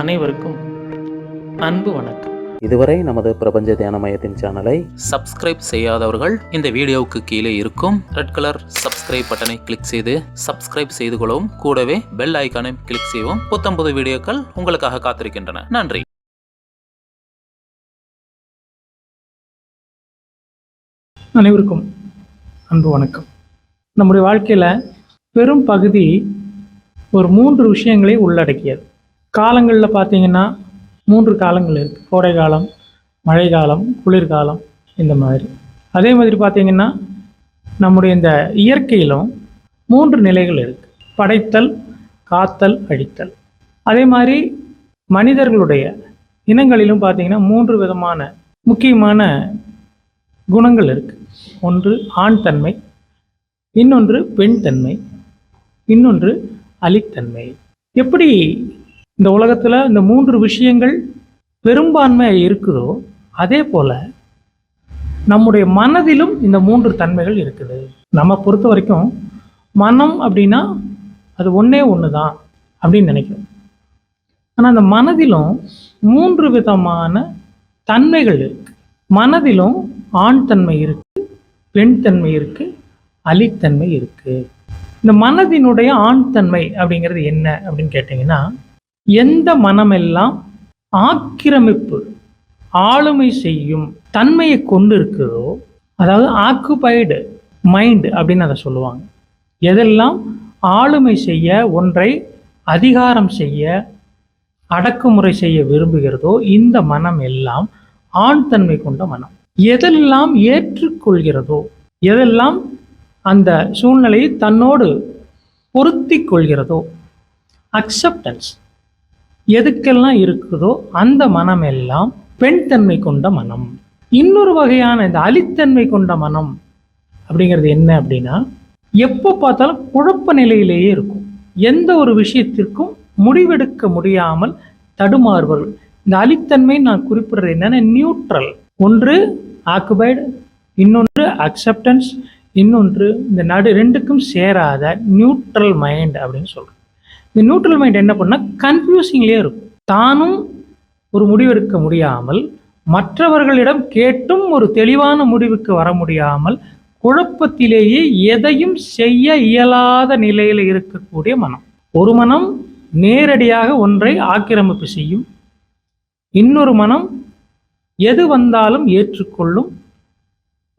அனைவருக்கும் அன்பு வணக்கம். இதுவரை நமது பிரபஞ்ச தியான மையத்தின் சேனலை சப்ஸ்கிரைப் செய்யாதவர்கள் இந்த வீடியோவுக்கு கீழே இருக்கும் ரெட் கலர் சப்ஸ்கிரைப் பட்டனை கிளிக் செய்து சப்ஸ்கிரைப் செய்து கொள்ளவும். கூடவே பெல் ஐக்கானை கிளிக் செய்யவும். புத்தம்புது வீடியோக்கள் உங்களுக்காக காத்திருக்கின்றன. நன்றி. அனைவருக்கும் அன்பு வணக்கம். நம்முடைய வாழ்க்கையில் பெரும் பகுதி ஒரு மூன்று விஷயங்களை உள்ளடக்கியது. காலங்களில் பார்த்தீங்கன்னா மூன்று காலங்கள் இருக்குது கோடை காலம் மழை காலம் குளிர்காலம் இந்த மாதிரி. அதே மாதிரி பார்த்தீங்கன்னா நம்முடைய இந்த இயற்கையிலும் மூன்று நிலைகள் இருக்குது படைத்தல் காத்தல் அழித்தல். அதே மாதிரி மனிதர்களுடைய இனங்களிலும் பார்த்தீங்கன்னா மூன்று விதமான முக்கியமான குணங்கள் இருக்குது ஒன்று ஆண் தன்மை இன்னொன்று பெண் தன்மை இன்னொன்று அலித்தன்மை எப்படி இந்த உலகத்தில் இந்த மூன்று விஷயங்கள் பெரும்பான்மை இருக்குதோ அதே போல நம்முடைய மனதிலும் இந்த மூன்று தன்மைகள் இருக்குது. நம்ம பொறுத்த வரைக்கும் மனம் அப்படின்னா அது ஒன்றே ஒன்று தான் அப்படின்னு நினைக்கிறோம். ஆனால் அந்த மனதிலும் மூன்று விதமான தன்மைகள் இருக்கு. மனதிலும் ஆண் தன்மை இருக்கு பெண் தன்மை இருக்கு அலித்தன்மை இருக்கு. இந்த மனதினுடைய ஆண் தன்மை அப்படிங்கிறது என்ன அப்படின்னு கேட்டிங்கன்னா எந்த மனமெல்லாம் ஆக்கிரமிப்பு ஆளுமை செய்யும் தன்மையை கொண்டு இருக்குதோ அதாவது ஆக்குபைடு மைண்டு அப்படின்னு அதை சொல்லுவாங்க. எதெல்லாம் ஆளுமை செய்ய ஒன்றை அதிகாரம் செய்ய அடக்குமுறை செய்ய விரும்புகிறதோ இந்த மனம் எல்லாம் ஆண் தன்மை கொண்ட மனம். எதெல்லாம் ஏற்றுக்கொள்கிறதோ எதெல்லாம் அந்த சூழ்நிலையை தன்னோடு பொருத்தி கொள்கிறதோ அக்செப்டன்ஸ் எதுக்கெல்லாம் இருக்குதோ அந்த மனம் எல்லாம் பெண் தன்மை கொண்ட மனம். இன்னொரு வகையான இந்த அலித்தன்மை கொண்ட மனம் அப்படிங்கிறது என்ன அப்படின்னா எப்போ பார்த்தாலும் குழப்ப நிலையிலேயே இருக்கும். எந்த ஒரு விஷயத்திற்கும் முடிவெடுக்க முடியாமல் தடுமாறுபவர்கள். இந்த அலித்தன்மை நான் குறிப்பிடுறது என்னன்னா நியூட்ரல் ஒன்று ஆக்குபைடு இன்னொன்று அக்செப்டன்ஸ் இன்னொன்று இந்த நடு ரெண்டுக்கும் சேராத நியூட்ரல் மைண்ட் அப்படின்னு சொல்கிறோம் இந்த நியூட்ரல் மைண்ட் என்ன பண்ணால் கன்ஃபியூசிங்லேயே இருக்கும். தானும் ஒரு முடிவெடுக்க முடியாமல் மற்றவர்களிடம் கேட்டும் ஒரு தெளிவான முடிவுக்கு வர முடியாமல் குழப்பத்திலேயே எதையும் செய்ய இயலாத நிலையில் இருக்கக்கூடிய மனம். ஒரு மனம் நேரடியாக ஒன்றை ஆக்கிரமிப்பு செய்யும். இன்னொரு மனம் எது வந்தாலும் ஏற்றுக்கொள்ளும்.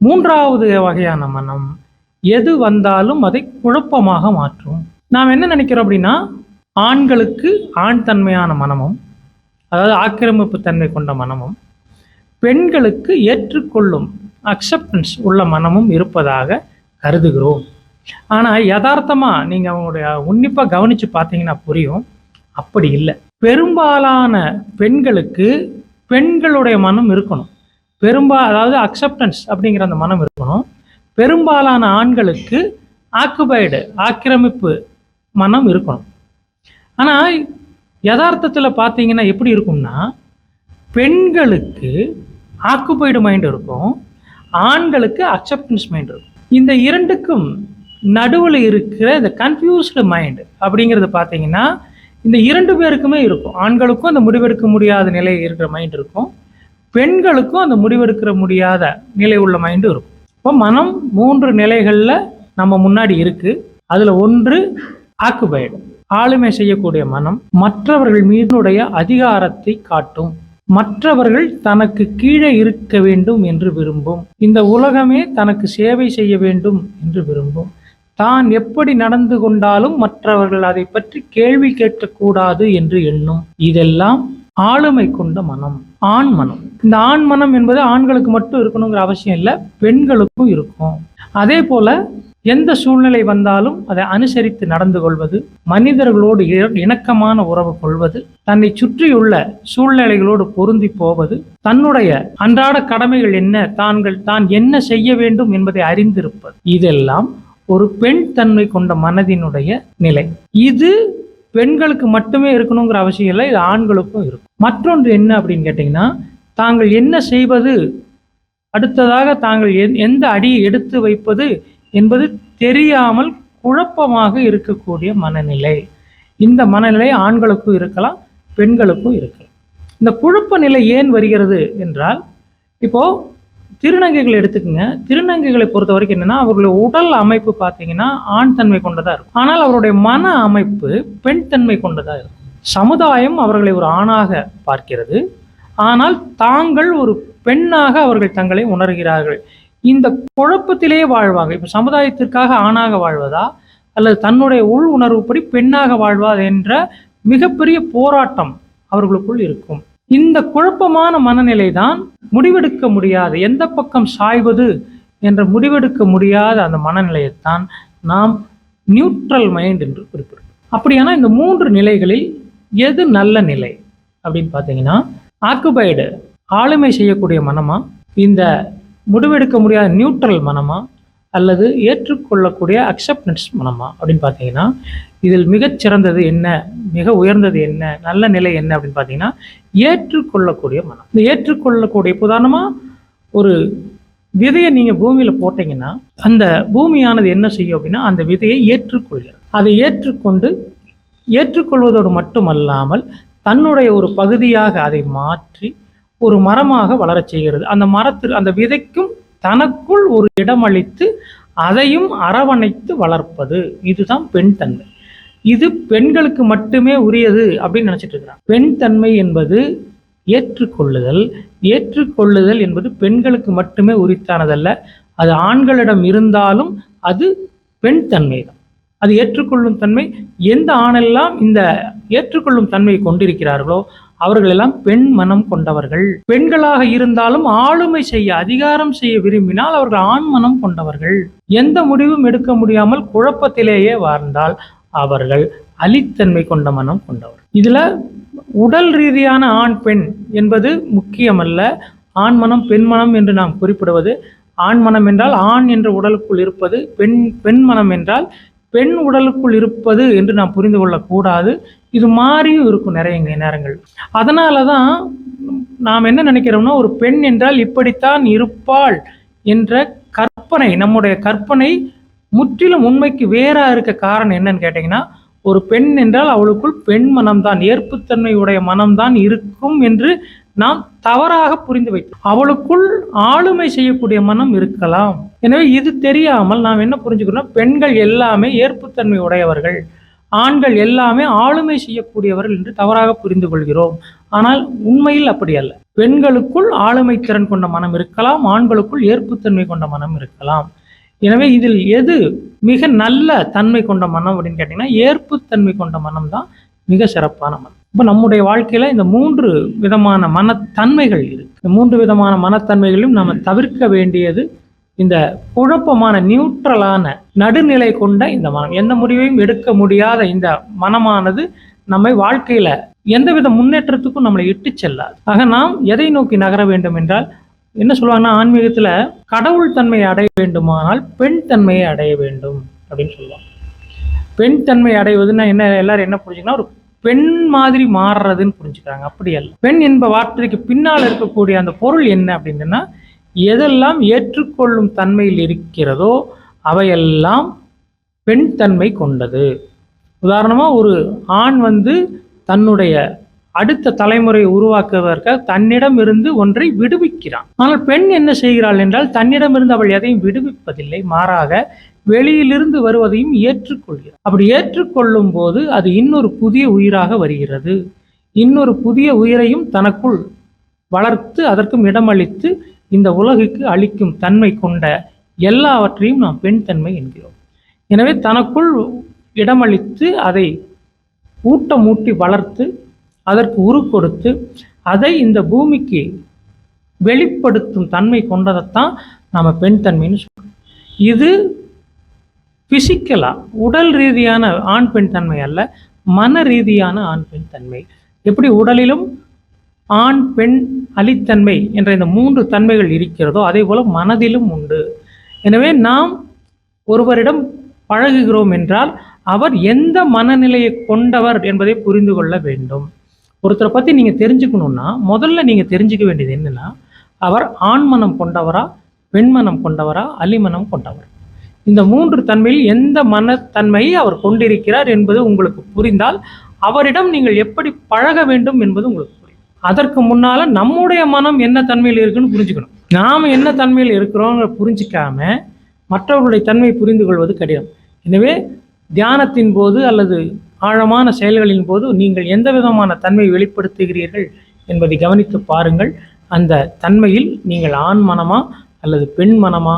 மூன்றாவது வகையான மனம் எது வந்தாலும் அதை குழப்பமாக மாற்றும். நாம் என்ன நினைக்கிறோம் அப்படின்னா ஆண்களுக்கு ஆண் தன்மையான மனமும் அதாவது ஆக்கிரமிப்பு தன்மை கொண்ட மனமும் பெண்களுக்கு ஏற்றுக்கொள்ளும் அக்செப்டன்ஸ் உள்ள மனமும் இருப்பதாக கருதுகிறோம். ஆனால் யதார்த்தமாக நீங்கள் அவங்களுடைய உன்னிப்பாக கவனித்து பார்த்தீங்கன்னா புரியும். அப்படி இல்லை. பெரும்பாலான பெண்களுக்கு பெண்களுடைய மனம் இருக்கணும். பெரும்பா அதாவது அக்செப்டன்ஸ் அப்படிங்கிற அந்த மனம் இருக்கணும். பெரும்பாலான ஆண்களுக்கு ஆக்குபைடு ஆக்கிரமிப்பு மனம் இருக்கணும். ஆனால் யதார்த்தத்தில் பார்த்தீங்கன்னா எப்படி இருக்கும்னா பெண்களுக்கு ஆக்குபைடு மைண்ட் இருக்கும் ஆண்களுக்கு அக்செப்டன்ஸ் மைண்ட் இருக்கும். இந்த இரண்டுக்கும் நடுவில் இருக்கிற இந்த கன்ஃபியூஸ்டு மைண்ட் அப்படிங்கிறது பார்த்தீங்கன்னா இந்த இரண்டு பேருக்குமே இருக்கும். ஆண்களுக்கும் அந்த முடிவெடுக்க முடியாத நிலை இருக்கிற மைண்ட் இருக்கும். பெண்களுக்கும் அந்த முடிவெடுக்கிற முடியாத நிலை உள்ள மைண்டு இருக்கும். இப்போ மனம் மூன்று நிலைகளில் நம்ம முன்னாடி இருக்குது அதில் ஒன்று ஆக்குபைடு ஆளுமை செய்யக்கூடிய மனம் மற்றவர்கள் மீதுடைய அதிகாரத்தை காட்டும். மற்றவர்கள் தனக்கு கீழே இருக்க வேண்டும் என்று விரும்பும். இந்த உலகமே தனக்கு சேவை செய்ய வேண்டும் என்று விரும்பும். தான் எப்படி நடந்து கொண்டாலும் மற்றவர்கள் அதை பற்றி கேள்வி கேட்கக்கூடாது என்று எண்ணும். இதெல்லாம் ஆளுமை கொண்ட மனம் ஆண் மனம். இந்த ஆண் மனம் என்பது ஆண்களுக்கு மட்டும் இருக்கணுங்கிற அவசியம் இல்லை பெண்களுக்கும் இருக்கும். அதே போல எந்த சூழ்நிலை வந்தாலும் அதை அனுசரித்து நடந்து கொள்வது மனிதர்களோடு இணக்கமான உறவு கொள்வது தன்னை சுற்றியுள்ள சூழ்நிலைகளோடு பொருந்தி போவது தன்னுடைய அன்றாட கடமைகள் என்ன தாங்கள் தான் என்ன செய்ய வேண்டும் என்பதை அறிந்திருப்பது. இதெல்லாம் ஒரு பெண் தன்மை கொண்ட மனதினுடைய நிலை. இது பெண்களுக்கு மட்டுமே இருக்கணுங்கிற அவசியம் இல்லை இது ஆண்களுக்கும் இருக்கும். மற்றொன்று என்ன அப்படின்னு கேட்டிங்கன்னா தாங்கள் என்ன செய்வது அடுத்ததாக தாங்கள் எந்- எந்த அடியை எடுத்து வைப்பது என்பது தெரியாமல் குழப்பமாக இருக்கக்கூடிய மனநிலை. இந்த மனநிலை ஆண்களுக்கும் இருக்கலாம் பெண்களுக்கும் இருக்கலாம். இந்த குழப்ப நிலை ஏன் வருகிறது என்றால் இப்போது திருநங்கைகளை எடுத்துக்கங்க. திருநங்கைகளை பொறுத்த வரைக்கும் என்னன்னா அவர்களுடைய உடல் அமைப்பு பார்த்தீங்கன்னா ஆண் தன்மை கொண்டதாக இருக்கும். ஆனால் அவருடைய மன அமைப்பு பெண் தன்மை கொண்டதாக இருக்கும். சமுதாயம் அவர்களை ஒரு ஆணாக பார்க்கிறது. ஆனால் தாங்கள் ஒரு பெண்ணாக அவர்கள் தங்களை உணர்கிறார்கள். இந்த குழப்பத்திலே வாழ்வாங்க. இப்போ சமுதாயத்திற்காக ஆணாக வாழ்வதா? அல்லது தன்னுடைய உள் உணர்வுப்படி பெண்ணாக வாழ்வா என்ற மிகப்பெரிய போராட்டம் அவர்களுக்குள் இருக்கும். இந்த குழப்பமான மனநிலை தான் முடிவெடுக்க முடியாது. எந்த பக்கம் சாய்வது என்ற முடிவெடுக்க முடியாத அந்த மனநிலையைத்தான் நாம் நியூட்ரல் மைண்ட் என்று குறிப்பிடுவோம் அப்படியானா இந்த மூன்று நிலைகளில் எது நல்ல நிலை அப்படின்னு பார்த்தீங்கன்னா ஆக்குபைடு ஆளுமை செய்யக்கூடிய மனமா? இந்த முடிவெடுக்க முடியாத நியூட்ரல் மனமா அல்லது ஏற்றுக்கொள்ளக்கூடிய அக்செப்டன்ஸ் மனமா அப்படின்னு பார்த்தீங்கன்னா இதில் மிகச்சிறந்தது என்ன? மிக உயர்ந்தது என்ன? நல்ல நிலை என்ன அப்படின்னு பார்த்தீங்கன்னா ஏற்றுக்கொள்ளக்கூடிய மனம். இந்த ஏற்றுக்கொள்ளக்கூடிய உதாரணமாக ஒரு விதையை நீங்கள் பூமியில் போட்டீங்கன்னா அந்த பூமியானது என்ன செய்யும் அப்படின்னா அந்த விதையை ஏற்றுக்கொள்கிறது. அதை ஏற்றுக்கொண்டு ஏற்றுக்கொள்வதோடு மட்டுமல்லாமல் தன்னுடைய ஒரு பகுதியாக அதை மாற்றி ஒரு மரமாக வளரச் செய்கிறது. அந்த மரத்தில் அந்த விதைக்கும் தனக்குள் ஒரு இடமளித்து அதையும் அரவணைத்து வளர்ப்பது. இதுதான் பெண் தன்மை. இது பெண்களுக்கு மட்டுமே உரியது அப்படின்னு நினச்சிட்டு இருக்கிறாங்க பெண் தன்மை என்பது ஏற்றுக்கொள்ளுதல். ஏற்றுக்கொள்ளுதல் என்பது பெண்களுக்கு மட்டுமே உரித்தானதல்ல. அது ஆண்களிடம் இருந்தாலும் அது பெண் தன்மை தான் அது ஏற்றுக்கொள்ளும் தன்மை. எந்த ஆணெல்லாம் இந்த ஏற்றுக்கொள்ளும் தன்மையை கொண்டிருக்கிறார்களோ அவர்களெல்லாம் பெண் மனம் கொண்டவர்கள். பெண்களாக இருந்தாலும் ஆளுமை செய்ய அதிகாரம் செய்ய விரும்பினால் அவர்கள் ஆண் மனம் கொண்டவர்கள். எந்த முடிவும் எடுக்க முடியாமல் குழப்பத்திலேயே வாழ்ந்தால் அவர்கள் அலித்தன்மை கொண்ட மனம் கொண்டவர் இதுல உடல் ரீதியான ஆண் பெண் என்பது முக்கியமல்ல. ஆண் மனம் பெண் மனம் என்று நாம் குறிப்பிடுவது ஆண் மனம் என்றால் ஆண் என்ற உடலுக்குள் இருப்பது பெண் பெண் மனம் என்றால் பெண் உடலுக்குள் இருப்பது என்று நாம் புரிந்து கொள்ளக்கூடாது. இது மாறியும் இருக்கும் நிறைய நேரங்கள் அதனால தான் நாம் என்ன நினைக்கிறோம்னா ஒரு பெண் என்றால் இப்படித்தான் இருப்பாள் என்ற கற்பனை நம்முடைய கற்பனை முற்றிலும் உண்மைக்கு வேறா இருக்க காரணம் என்னன்னு கேட்டிங்கன்னா ஒரு பெண் என்றால் அவளுக்குள் பெண் மனம்தான் ஏற்புத்தன்மை உடைய மனம்தான் இருக்கும் என்று நாம் தவறாக புரிந்து வைத்தோம் அவளுக்குள் ஆளுமை செய்யக்கூடிய மனம் இருக்கலாம். எனவே இது தெரியாமல் நாம் என்ன புரிஞ்சுக்கணும் பெண்கள் எல்லாமே ஏற்புத்தன்மை உடையவர்கள். ஆண்கள் எல்லாமே ஆளுமை செய்யக்கூடியவர்கள் என்று தவறாக புரிந்து கொள்கிறோம். ஆனால் உண்மையில் அப்படி அல்ல. பெண்களுக்குள் ஆளுமை திறன் கொண்ட மனம் இருக்கலாம் ஆண்களுக்குள் ஏற்புத்தன்மை கொண்ட மனம் இருக்கலாம். எனவே இதில் எது மிக நல்ல தன்மை கொண்ட மனம் அப்படின்னு கேட்டிங்கன்னா ஏற்புத்தன்மை கொண்ட மனம் தான் மிக சிறப்பான மனம். இப்போ நம்முடைய வாழ்க்கையில் இந்த மூன்று விதமான மனத்தன்மைகள் இருக்கு. இந்த மூன்று விதமான மனத்தன்மைகளையும் நம்ம தவிர்க்க வேண்டியது இந்த குழப்பமான நியூட்ரலான நடுநிலை கொண்ட இந்த மனம். எந்த முடிவையும் எடுக்க முடியாத இந்த மனமானது நம்மை வாழ்க்கையில எந்தவித முன்னேற்றத்துக்கும் நம்மளை இட்டு செல்லாது. ஆக நாம் எதை நோக்கி நகர வேண்டும் என்றால் என்ன சொல்லுவாங்கன்னா ஆன்மீகத்துல கடவுள் தன்மையை அடைய வேண்டுமானால் பெண் தன்மையை அடைய வேண்டும் அப்படின்னு சொல்லுவாங்க. பெண் தன்மை அடைவதுன்னா என்ன எல்லாரும் என்ன புரிஞ்சுக்கன்னா ஒரு பெண் மாதிரி மாறுறதுன்னு புரிஞ்சுக்கிறாங்க. அப்படி அல்ல. பெண் என்ப வார்த்தைக்கு பின்னால் இருக்கக்கூடிய அந்த பொருள் என்ன அப்படின்னா எதெல்லாம் ஏற்றுக்கொள்ளும் தன்மையில் இருக்கிறதோ அவையெல்லாம் பெண் தன்மை கொண்டது. உதாரணமாக ஒரு ஆண் வந்து தன்னுடைய அடுத்த தலைமுறையை உருவாக்குவதற்காக தன்னிடம் இருந்து ஒன்றை விடுவிக்கிறான். ஆனால் பெண் என்ன செய்கிறாள் என்றால் தன்னிடமிருந்து அவள் எதையும் விடுவிப்பதில்லை மாறாக வெளியிலிருந்து வருவதையும் ஏற்றுக்கொள்கிறார் அப்படி ஏற்றுக்கொள்ளும் போது அது இன்னொரு புதிய உயிராக வருகிறது. இன்னொரு புதிய உயிரையும் தனக்குள் வளர்த்து அதற்கும் இடமளித்து இந்த உலகுக்கு அளிக்கும் தன்மை கொண்ட எல்லாவற்றையும் நாம் பெண் தன்மை என்கிறோம். எனவே தனக்குள் இடமளித்து அதை ஊட்டமூட்டி வளர்த்து அதற்கு உரு கொடுத்து அதை இந்த பூமிக்கு வெளிப்படுத்தும் தன்மை கொண்டதைத்தான் நம்ம பெண் தன்மைன்னு சொல்கிறோம் இது ஃபிசிக்கலாக உடல் ரீதியான ஆண் பெண் தன்மை அல்ல மன ரீதியான ஆண் பெண் தன்மை. எப்படி உடலிலும் ஆண் பெண் அலித்தன்மை என்ற இந்த மூன்று தன்மைகள் இருக்கிறதோ அதே போல் மனதிலும் உண்டு. எனவே நாம் ஒருவரிடம் பழகுகிறோம் என்றால் அவர் எந்த மனநிலையை கொண்டவர் என்பதை புரிந்து கொள்ள வேண்டும். ஒருத்தரை பற்றி நீங்கள் தெரிஞ்சுக்கணுன்னா முதல்ல நீங்கள் தெரிஞ்சுக்க வேண்டியது என்னன்னா அவர் ஆண் மனம் கொண்டவரா பெண்மனம் கொண்டவரா அலிமனம் கொண்டவர்? இந்த மூன்று தன்மையில் எந்த மனத்தன்மையை அவர் கொண்டிருக்கிறார் என்பது உங்களுக்கு புரிந்தால் அவரிடம் நீங்கள் எப்படி பழக வேண்டும் என்பது உங்களுக்கு அதற்கு முன்னால நம்முடைய மனம் என்ன தன்மையில் இருக்குன்னு புரிஞ்சுக்கணும். நாம் என்ன தன்மையில் இருக்கிறோங்கிற புரிஞ்சிக்காம மற்றவர்களுடைய தன்மை புரிந்து கொள்வது கடினம். எனவே தியானத்தின் போது அல்லது ஆழமான செயல்களின் போது நீங்கள் எந்த விதமான தன்மை வெளிப்படுத்துகிறீர்கள் என்பதை கவனித்து பாருங்கள். அந்த தன்மையில் நீங்கள் ஆண் மனமா அல்லது பெண் மனமா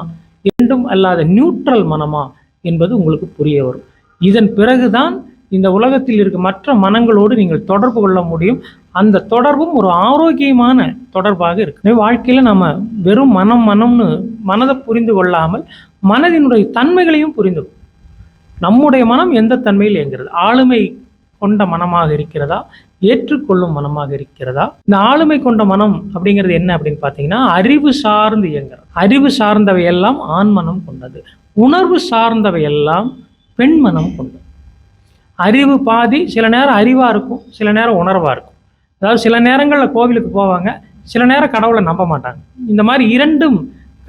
இரண்டும் அல்லாத நியூட்ரல் மனமா என்பது உங்களுக்கு புரிய வரும். இதன் பிறகுதான் இந்த உலகத்தில் இருக்க மற்ற மனங்களோடு நீங்கள் தொடர்பு கொள்ள முடியும். அந்த தொடர்பும் ஒரு ஆரோக்கியமான தொடர்பாக இருக்கு. வாழ்க்கையில் நம்ம வெறும் மனம் மனம்னு மனதை புரிந்து கொள்ளாமல் மனதினுடைய தன்மைகளையும் புரிந்து நம்முடைய மனம் எந்த தன்மையில் இயங்குகிறது? ஆளுமை கொண்ட மனமாக இருக்கிறதா? ஏற்றுக்கொள்ளும் மனமாக இருக்கிறதா? இந்த ஆளுமை கொண்ட மனம் அப்படிங்கிறது என்ன அப்படின்னு பார்த்தீங்கன்னா அறிவு சார்ந்து இயங்குறது அறிவு சார்ந்தவை எல்லாம் ஆண் மனம் கொண்டது. உணர்வு சார்ந்தவை எல்லாம் பெண் மனம் கொண்டது. அறிவு பாதி சில நேரம் அறிவாக இருக்கும் சில நேரம் உணர்வாக இருக்கும். அதாவது சில நேரங்களில் கோவிலுக்கு போவாங்க சில நேரம் கடவுளை நம்ப மாட்டாங்க. இந்த மாதிரி இரண்டும்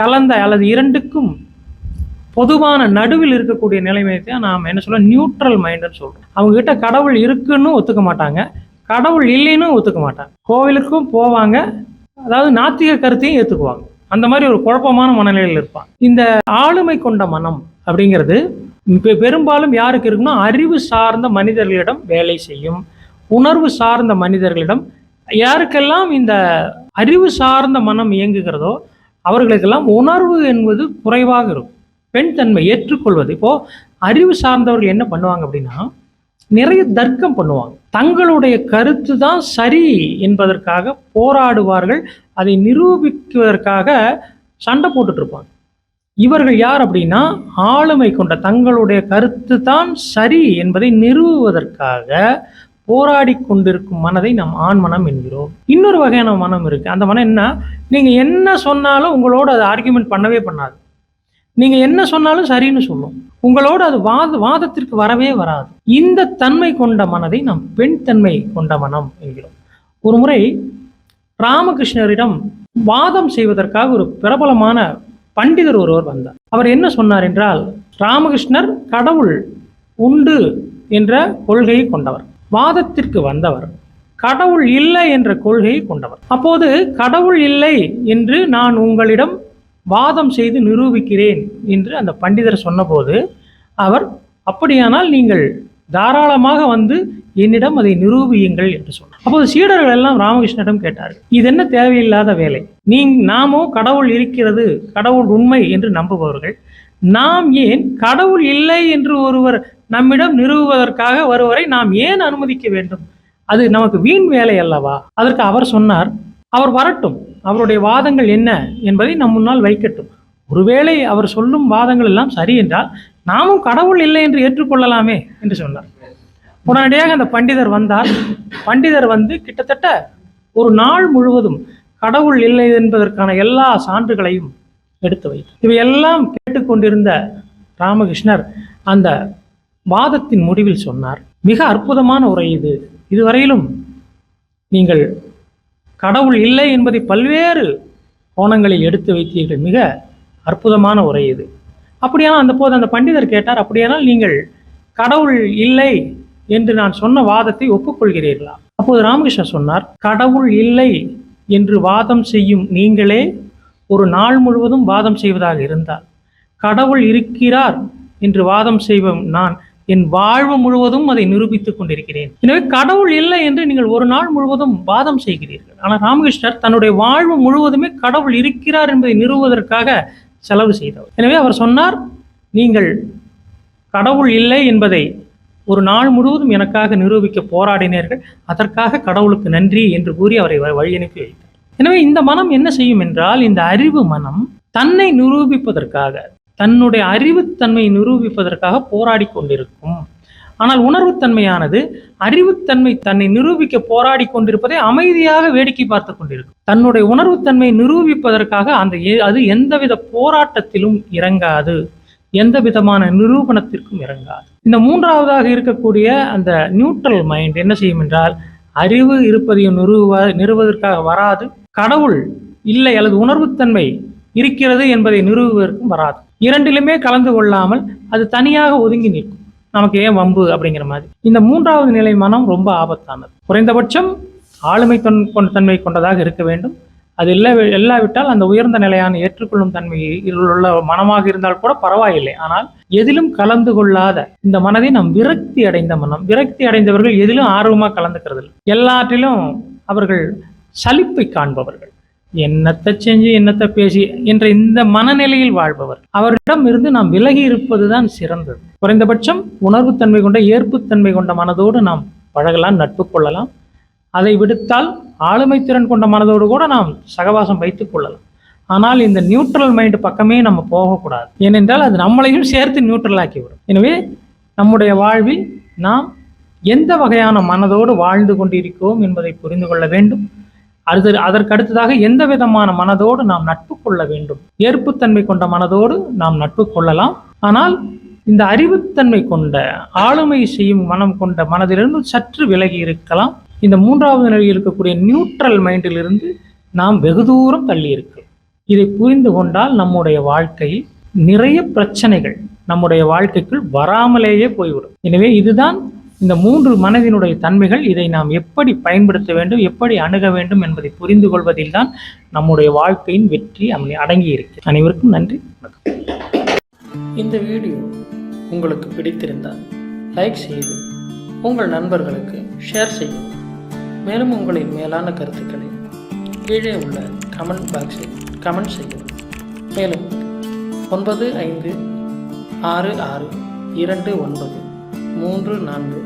கலந்த அல்லது இரண்டுக்கும் பொதுவான நடுவில் இருக்கக்கூடிய நிலைமையை தான் நாம் என்ன சொல்ல நியூட்ரல் மைண்டுன்னு சொல்கிறோம் அவங்க கிட்ட கடவுள் இருக்குன்னு ஒத்துக்க மாட்டாங்க. கடவுள் இல்லைன்னு ஒத்துக்க மாட்டாங்க. கோவிலுக்கும் போவாங்க அதாவது நாத்திக கருத்தையும் ஏற்றுக்குவாங்க அந்த மாதிரி ஒரு குழப்பமான மனநிலையில் இருப்பான் இந்த ஆளுமை கொண்ட மனம் அப்படிங்கிறது பெரும்பாலும் யாருக்கு இருக்குன்னா அறிவு சார்ந்த மனிதர்களிடம் வேலை செய்யும் உணர்வு சார்ந்த மனிதர்களிடம் யாருக்கெல்லாம் இந்த அறிவு சார்ந்த மனம் இயங்குகிறதோ அவர்களுக்கெல்லாம் உணர்வு என்பது குறைவாக இருக்கும். பெண் தன்மை ஏற்றுக்கொள்வது. இப்போது அறிவு சார்ந்தவர்கள் என்ன பண்ணுவாங்க அப்படின்னா நிறைய தர்க்கம் பண்ணுவாங்க. தங்களுடைய கருத்து தான் சரி என்பதற்காக போராடுவார்கள். அதை நிரூபிக்குவதற்காக சண்டை போட்டுட்ருப்பாங்க இவர்கள் யார் அப்படின்னா ஆளுமை கொண்ட தங்களுடைய கருத்து தான் சரி என்பதை நிறுவுவதற்காக போராடி கொண்டிருக்கும் மனதை நாம் ஆண் மனம் என்கிறோம். இன்னொரு வகையான மனம் இருக்குது அந்த மனம் என்ன? நீங்கள் என்ன சொன்னாலும் உங்களோட அது ஆர்கியூமெண்ட் பண்ணவே பண்ணாது. நீங்கள் என்ன சொன்னாலும் சரின்னு சொல்லும். உங்களோட அது வாத வாதத்திற்கு வரவே வராது. இந்த தன்மை கொண்ட மனதை நாம் பெண் தன்மை கொண்ட மனம் என்கிறோம். ஒரு முறை ராமகிருஷ்ணரிடம் வாதம் செய்வதற்காக ஒரு பிரபலமான பண்டிதர் ஒருவர் வந்தார். அவர் என்ன சொன்னார் என்றால் ராமகிருஷ்ணர் கடவுள் உண்டு என்ற கொள்கையை கொண்டவர். வாதத்திற்கு வந்தவர். கடவுள் இல்லை என்ற கொள்கையை கொண்டவர். அப்போது கடவுள் இல்லை என்று நான் உங்களிடம் வாதம் செய்து நிரூபிக்கிறேன் என்று அந்த பண்டிதர் சொன்னபோது அவர் அப்படியானால் நீங்கள் தாராளமாக வந்து என்னிடம் அதை நிரூபியுங்கள் என்று சொன்னார். அப்போது சீடர்கள் எல்லாம் ராமகிருஷ்ணனிடம் கேட்டார்கள் இது என்ன தேவையில்லாத வேலை? நீ நாமோ கடவுள் இருக்கிறது கடவுள் உண்மை என்று நம்புபவர்கள். நாம் ஏன் கடவுள் இல்லை என்று ஒருவர் நம்மிடம் நிறுவுவதற்காக வருவரை நாம் ஏன் அனுமதிக்க வேண்டும்? அது நமக்கு வீண் வேலை அல்லவா? அதற்கு அவர் சொன்னார் அவர் வரட்டும். அவருடைய வாதங்கள் என்ன என்பதை நம் முன்னால் வைக்கட்டும். ஒருவேளை அவர் சொல்லும் வாதங்கள் எல்லாம் சரி என்றால் நாமும் கடவுள் இல்லை என்று ஏற்றுக்கொள்ளலாமே என்று சொன்னார். உடனடியாக அந்த பண்டிதர் வந்தார். பண்டிதர் வந்து கிட்டத்தட்ட ஒரு நாள் முழுவதும் கடவுள் இல்லை என்பதற்கான எல்லா சான்றுகளையும் எடுத்து வைத்தார் இவையெல்லாம் கேட்டுக்கொண்டிருந்த ராமகிருஷ்ணர் அந்த வாதத்தின் முடிவில் சொன்னார். மிக அற்புதமான உரை இது. இதுவரையிலும் நீங்கள் கடவுள் இல்லை என்பதை பல்வேறு கோணங்களில் எடுத்து வைத்தீர்கள். மிக அற்புதமான உரை இது. அப்படியானால் அந்த போது அந்த பண்டிதர் கேட்டார் அப்படியானால் நீங்கள் கடவுள் இல்லை என்று நான் சொன்ன வாதத்தை ஒப்புக்கொள்கிறீர்களா? அப்போது ராமகிருஷ்ணர் சொன்னார் கடவுள் இல்லை என்று வாதம் செய்யும் நீங்களே ஒரு நாள் முழுவதும் வாதம் செய்வதாக இருந்தால் கடவுள் இருக்கிறார் என்று வாதம் செய்வோம் நான் என் வாழ்வு முழுவதும் அதை நிரூபித்துக் கொண்டிருக்கிறேன். எனவே கடவுள் இல்லை என்று நீங்கள் ஒரு நாள் முழுவதும் வாதம் செய்கிறீர்கள். ஆனால் ராமகிருஷ்ணர் தன்னுடைய வாழ்வு முழுவதுமே கடவுள் இருக்கிறார் என்பதை நிறுவுவதற்காக செலவு செய்தவர். எனவே அவர் சொன்னார் நீங்கள் கடவுள் இல்லை என்பதை ஒரு நாள் முழுவதும் எனக்காக நிரூபிக்க போராடினீர்கள் அதற்காக கடவுளுக்கு நன்றி என்று கூறி அவரை வ- வழி அனுப்பி வைத்தார். எனவே இந்த மனம் என்ன செய்யும் என்றால் இந்த அறிவு மனம் தன்னை நிரூபிப்பதற்காக தன்னுடைய அறிவுத்தன்மையை நிரூபிப்பதற்காக போராடி கொண்டிருக்கும் ஆனால் உணர்வுத்தன்மையானது அறிவுத்தன்மை தன்னை நிரூபிக்க போராடி கொண்டிருப்பதை அமைதியாக வேடிக்கை பார்த்து கொண்டிருக்கும். தன்னுடைய உணர்வுத்தன்மை நிரூபிப்பதற்காக அந்த அது எந்தவித போராட்டத்திலும் இறங்காது. எந்த விதமான நிரூபணத்திற்கும் இறங்காது. இந்த மூன்றாவதாக இருக்கக்கூடிய அந்த நியூட்ரல் மைண்ட் என்ன செய்யும் என்றால் அறிவு இருப்பதையும் நிறுவ நிறுவதற்காக வராது. கடவுள் இல்லை அல்லது உணர்வுத்தன்மை இருக்கிறது என்பதை நிறுவுவதற்கும் வராது. இரண்டிலுமே கலந்து கொள்ளாமல் அது தனியாக ஒதுங்கி நிற்கும். நமக்கு ஏன் வம்பு அப்படிங்கிற மாதிரி. இந்த மூன்றாவது நிலை மனம் ரொம்ப ஆபத்தானது. குறைந்தபட்சம் ஆளுமை தொன் கொண்ட தன்மை கொண்டதாக இருக்க வேண்டும். அது இல்லை இல்லாவிட்டால் அந்த உயர்ந்த நிலையான ஏற்றுக்கொள்ளும் தன்மை உள்ள மனமாக இருந்தால் கூட பரவாயில்லை. ஆனால் எதிலும் கலந்து கொள்ளாத இந்த மனதை நாம் விரக்தி அடைந்த மனம் விரக்தி அடைந்தவர்கள் எதிலும் ஆர்வமாக கலந்துக்கிறது இல்லை எல்லாற்றிலும் அவர்கள் சலிப்பை காண்பவர்கள். என்னத்தை செஞ்சு என்னத்தை பேசி என்ற இந்த மனநிலையில் வாழ்பவர். அவரிடம் இருந்து நாம் விலகி இருப்பதுதான் சிறந்தது. குறைந்தபட்சம் உணர்வுத்தன்மை கொண்ட ஏற்புத்தன்மை கொண்ட மனதோடு நாம் பழகலாம் நட்பு கொள்ளலாம். அதை விடுத்தால் ஆளுமை திறன் கொண்ட மனதோடு கூட நாம் சகவாசம் வைத்துக் கொள்ளலாம். ஆனால் இந்த நியூட்ரல் மைண்ட் பக்கமே நம்ம போகக்கூடாது. ஏனென்றால் அது நம்மளையும் சேர்த்து நியூட்ரல் ஆக்கிவிடும். எனவே நம்முடைய வாழ்வில் நாம் எந்த வகையான மனதோடு வாழ்ந்து கொண்டிருக்கிறோம் என்பதை புரிந்து கொள்ள வேண்டும். அது அதற்கு அடுத்ததாக எந்த விதமான மனதோடு நாம் நட்பு கொள்ள வேண்டும்? ஏற்புத்தன்மை கொண்ட மனதோடு நாம் நட்பு கொள்ளலாம். ஆனால் இந்த அறிவுத்தன்மை கொண்ட ஆளுமை செய்யும் மனம் கொண்ட மனதிலிருந்து சற்று விலகி இருக்கலாம். இந்த மூன்றாவது நிலையில் இருக்கக்கூடிய நியூட்ரல் மைண்டிலிருந்து நாம் வெகு தூரம் தள்ளி இருக்கிறோம் இதை புரிந்து கொண்டால் நம்முடைய வாழ்க்கையில் நிறைய பிரச்சனைகள் நம்முடைய வாழ்க்கைக்குள் வராமலேயே போய்விடும். எனவே இதுதான் இந்த மூன்று மனதினுடைய தன்மைகள் இதை நாம் எப்படி பயன்படுத்த வேண்டும் எப்படி அணுக வேண்டும் என்பதை புரிந்து கொள்வதில்தான் நம்முடைய வாழ்க்கையின் வெற்றி அமை- அடங்கி இருக்கு. அனைவருக்கும் நன்றி வணக்கம். இந்த வீடியோ உங்களுக்கு பிடித்திருந்தால் லைக் செய்து உங்கள் நண்பர்களுக்கு ஷேர் செய்யவும். மேலும் உங்களின் மேலான கருத்துக்களை கீழே உள்ள கமெண்ட் பாக்ஸில் கமெண்ட் செய்யவும். மேலும் ஒன்பது ஐந்து ஆறு ஆறு இரண்டு ஒன்பது மூன்று நான்கு